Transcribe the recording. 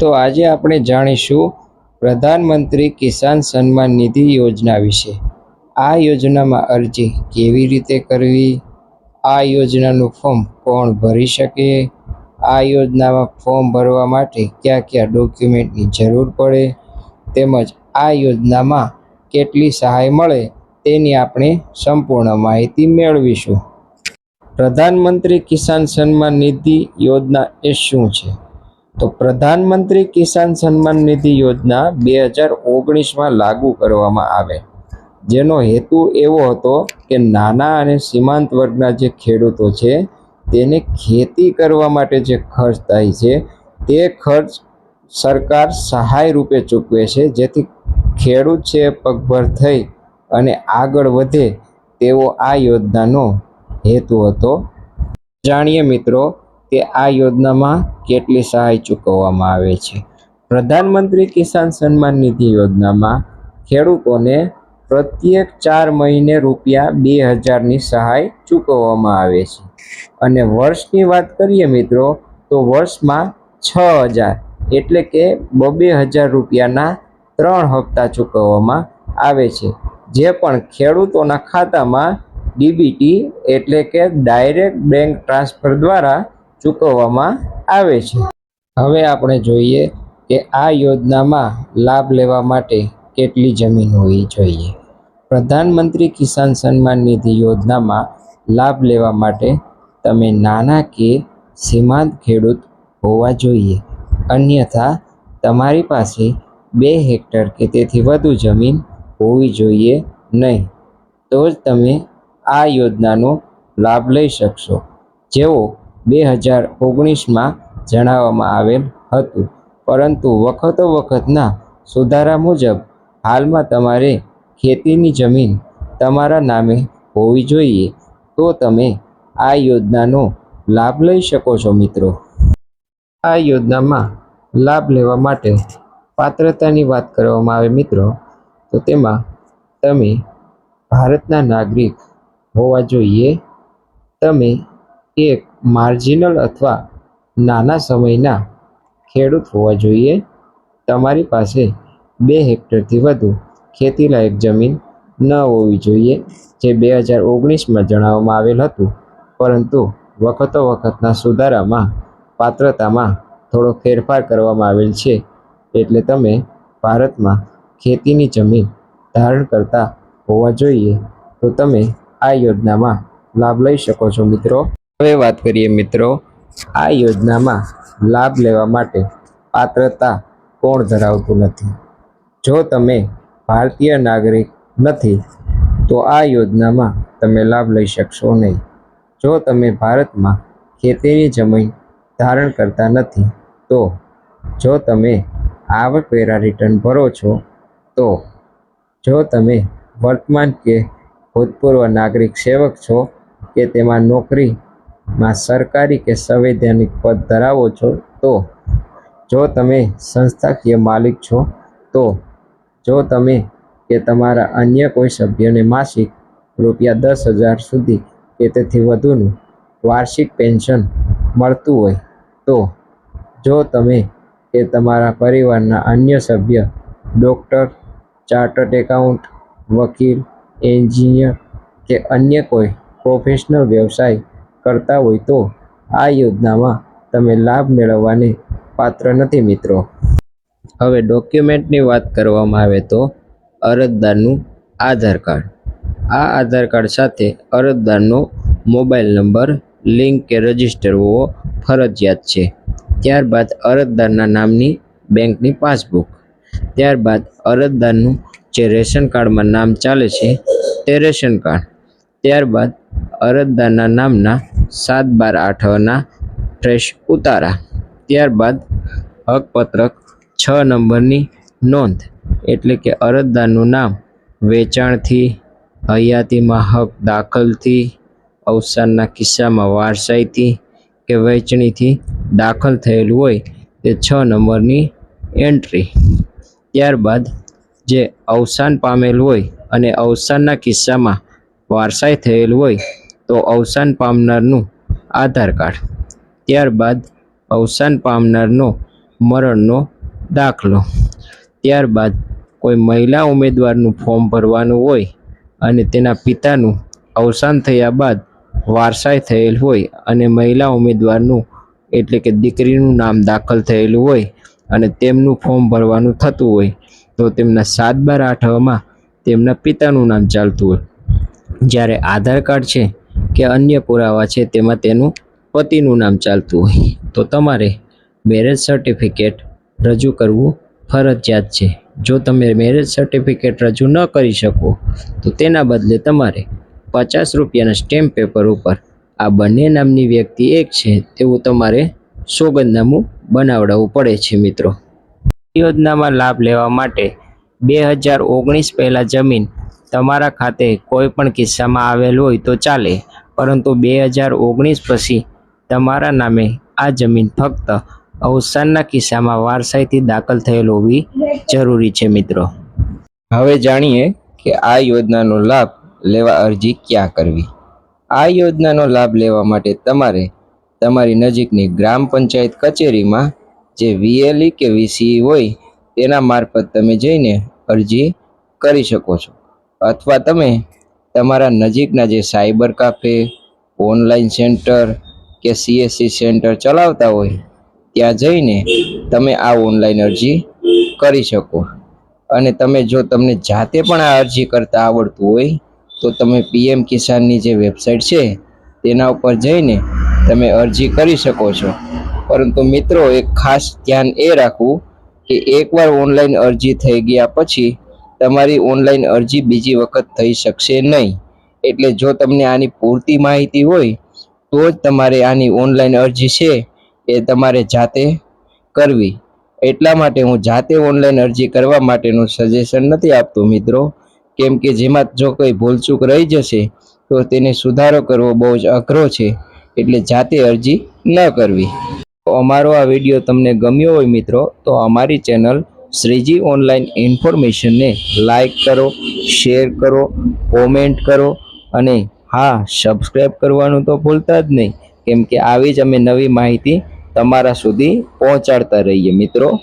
તો આજે આપણે જાણીશું પ્રધાનમંત્રી કિસાન સન્માન નિધિ યોજના વિશે. આ યોજનામાં અરજી કેવી રીતે કરવી? આ યોજનાનું ફોર્મ કોણ ભરી શકે? આ યોજનામાં ફોર્મ ભરવા માટે કયા કયા ડોક્યુમેન્ટની જરૂર પડે? તેમજ આ યોજનામાં કેટલી સહાય મળે તેની આપણે સંપૂર્ણ માહિતી મેળવીશું. પ્રધાનમંત્રી કિસાન સન્માન નિધિ યોજના એ શું છે? તો પ્રધાનમંત્રી કિસાન સન્માન નિધિ યોજના બે હજાર ઓગણીસમાં લાગુ કરવામાં આવે. જેનો હેતુ એવો હતો કે નાના અને સીમાંત વર્ગના જે ખેડૂતો છે, તેને ખેતી કરવા માટે જે ખર્ચ થાય છે, તે ખર્ચ સરકાર સહાય રૂપે ચૂકવે છે, જેથી ખેડૂત છે પગભર થઈ અને આગળ વધે તેવો આ યોજનાનો હેતુ હતો. જાણીએ મિત્રો કે આ યોજનામાં કેટલી સહાય ચૂકવવામાં આવે છે? પ્રધાનમંત્રી કિસાન સન્માન નિધિ યોજનામાં ખેડૂતોને પ્રત્યેક ચાર મહિને રૂપિયા બે હજારની સહાય ચૂકવવામાં આવે છે. અને વર્ષની વાત કરીએ મિત્રો, તો વર્ષમાં છ હજાર એટલે કે બબે હજાર રૂપિયાના ત્રણ હપ્તા ચૂકવવામાં આવે છે. જે પણ ખેડૂતોના ખાતામાં ડીબીટી એટલે કે ડાયરેક્ટ બેંક ટ્રાન્સફર દ્વારા ચૂકવવામાં આવે છે. હવે આપણે જોઈએ કે આ યોજનામાં લાભ લેવા માટે કેટલી જમીન હોવી જોઈએ. પ્રધાનમંત્રી કિસાન સન્માન નિધિ યોજનામાં લાભ લેવા માટે તમે નાના કે સીમાંત ખેડૂત હોવા જોઈએ. અન્યથા, તમારી પાસે બે હેક્ટર કે તેથી વધુ જમીન હોવી જોઈએ નહીં. તો જ તમે આ યોજનાનો લાભ લઈ શકશો. જેવો બે હજાર ઓગણીસમાં જણાવવામાં આવેલ હતું. પરંતુ વખતો વખતના સુધારા મુજબ હાલમાં તમારે ખેતીની જમીન તમારા નામે હોવી જોઈએ. તો તમે આ યોજનાનો લાભ લઈ શકો છો મિત્રો. આ યોજનામાં લાભ લેવા માટે પાત્રતાની વાત કરવામાં આવે મિત્રો, તો તેમાં તમે ભારતના નાગરિક હોવા જોઈએ. તમે એક માર્જિનલ અથવા નાના સમયના ખેડૂત હોવા જોઈએ. તમારી પાસે બે હેક્ટરથી વધુ ખેતીલાયક જમીન ન હોવી જોઈએ, જે બે હજાર ઓગણીસમાં જણાવવામાં આવેલ હતું. પરંતુ વખતો વખતના સુધારામાં પાત્રતામાં થોડો ફેરફાર કરવામાં આવેલ છે. એટલે તમે ભારતમાં ખેતીની જમીન ધારણ કરતા હોવા જોઈએ, તો તમે આ યોજનામાં લાભ લઈ શકો છો મિત્રો. હવે વાત કરીએ મિત્રો, આ યોજનામાં લાભ લેવા માટે પાત્રતા કોણ ધરાવતું નથી? જો તમે ભારતીય નાગરિક નથી, તો આ યોજનામાં તમે લાભ લઈ શકશો નહીં. જો તમે ભારતમાં ખેતીની જમીન ધારણ કરતા નથી, તો જો તમે આવકવેરા રિટર્ન ભરો છો, તો જો તમે વર્તમાન કે ભૂતપૂર્વ નાગરિક સેવક છો, કે તેમાં નોકરીમાં સરકારી કે સંવૈધાનિક પદ ધરાવો છો, તો જો તમે સંસ્થાકીય માલિક છો, તો જો તમે કે તમારા અન્ય કોઈ સભ્યને માસિક રૂપિયા દસ હજાર સુધી કે તેથી વધુનું વાર્ષિક પેન્શન મળતું હોય, તો જો તમે કે તમારા પરિવારના અન્ય સભ્ય, ડૉક્ટર, ચાર્ટર્ડ એકાઉન્ટ, વકીલ, એન્જિનિયર કે અન્ય કોઈ પ્રોફેશનલ વ્યવસાય કરતા હોય તો આ યોજનામાં તમે લાભ મેળવવાને પાત્ર નથી મિત્રો. હવે ડોક્યુમેન્ટની વાત કરવામાં આવે તો અરજદારનું આધાર કાર્ડ. આ આધાર કાર્ડ સાથે અરજદારનો મોબાઈલ નંબર, લિંક કે રજિસ્ટર હોવો ફરજિયાત છે. ત્યારબાદ અરજદારના નામની બેંકની પાસબુક. ત્યારબાદ અરજદારનું જે રેશન કાર્ડમાં નામ ચાલે છે તે રેશન કાર્ડ. ત્યારબાદ અરજદારના નામના સાત બાર આઠના ટ્રેશ ઉતારા. ત્યારબાદ હકપત્રક છ નંબરની નોંધ, એટલે કે અરજદારનું નામ વેચાણથી, હયાતીમાં હક દાખલથી, અવસાનના કિસ્સામાં વારસાઈથી કે વહેંચણીથી દાખલ થયેલું હોય તે છ નંબરની એન્ટ્રી. ત્યારબાદ જે અવસાન પામેલ હોય અને અવસાનના કિસ્સામાં વારસાઈ થયેલ હોય તો અવસાન પામનારનું આધાર કાર્ડ. ત્યારબાદ અવસાન પામનારનો મરણનો દાખલો. ત્યારબાદ કોઈ મહિલા ઉમેદવારનું ફોર્મ ભરવાનું હોય અને તેના પિતાનું અવસાન થયા બાદ વારસાઈ થયેલ હોય અને મહિલા ઉમેદવારનું એટલે કે દીકરીનું નામ દાખલ થયેલું હોય અને તેમનું ફોર્મ ભરવાનું થતું હોય તો તેમના સાત બાર આઠમાં તેમના પિતાનું નામ ચાલતું હોય. જ્યારે આધાર કાર્ડ છે કે અન્ય પુરાવા છે તેમાં તેનું પતિનું નામ ચાલતું હોય, તો તમારે મેરેજ સર્ટિફિકેટ રજૂ કરવું ફરજિયાત છે. જો તમે મેરેજ સર્ટિફિકેટ રજૂ ન કરી શકો, તો તેના બદલે તમારે પચાસ રૂપિયાના સ્ટેમ્પ પેપર ઉપર આ બંને નામની વ્યક્તિ એક છે તેવું તમારે સોગંદનામું બનાવડાવવું પડે છે, મિત્રો. યોજનામાં લાભ લેવા માટે બે હજાર ઓગણીસ પહેલાં જમીન તમારા ખાતે કોઈ પણ કિસ્સામાં આવેલ હોય તો ચાલે. પરંતુ બે હજાર ઓગણીસ પછી તમારા નામે આ જમીન ફક્ત અવસાનના કિસ્સામાં વારસાઈથી દાખલ થયેલ હોવી જરૂરી છે મિત્રો. હવે જાણીએ કે આ યોજનાનો લાભ લેવા અરજી ક્યાં કરવી? આ યોજનાનો લાભ લેવા માટે તમારે તમારી નજીકની ગ્રામ પંચાયત કચેરીમાં જે વીએલઈ કે વીસીઈ હોય તેના મારફત તમે જઈને અરજી કરી શકો છો. અથવા તમે તમારા નજીકના જે સાયબર કાફે, ઓનલાઈન સેન્ટર કે સીએસસી સેન્ટર ચલાવતા હોય, ત્યાં જઈને તમે આ ઓનલાઈન અરજી કરી શકો. અને તમે જો તમને જાતે પણ આ અરજી કરતા આવડતું હોય, તો તમે પીએમ કિસાનની જે વેબસાઇટ છે, તેના ઉપર જઈને તમે અરજી કરી શકો છો. પરંતુ મિત્રો, એક ખાસ ધ્યાન એ રાખવું કે એકવાર ઓનલાઈન અરજી થઈ ગયા પછી તમારી ઓનલાઈન અરજી બીજી વખત થઈ શકશે નહીં. એટલે જો તમને આની પૂરતી માહિતી હોય, તો જ તમારે આની ઓનલાઈન અરજી છે એ તમારે જાતે કરવી. એટલા માટે હું જાતે ઓનલાઈન અરજી કરવા માટેનું સજેશન નથી આપતો મિત્રો. કેમ કે જેમાં જો કોઈ ભૂલચૂક રહી જશે, તો તેને સુધારો કરવો બહુ જ અઘરો છે. એટલે જાતે અરજી ન કરવી. અમારો આ વીડિયો તમને ગમ્યો હોય મિત્રો, તો અમારી ચેનલ શ્રીજી ઓનલાઈન ઇન્ફોર્મેશનને લાઈક કરો, શેર કરો, કોમેન્ટ કરો અને હા સબસ્ક્રાઈબ કરવાનું તો ભૂલતા જ નહીં. કેમ કે આવી જ અમે નવી માહિતી તમારા સુધી પહોંચાડતા રહીએ મિત્રો.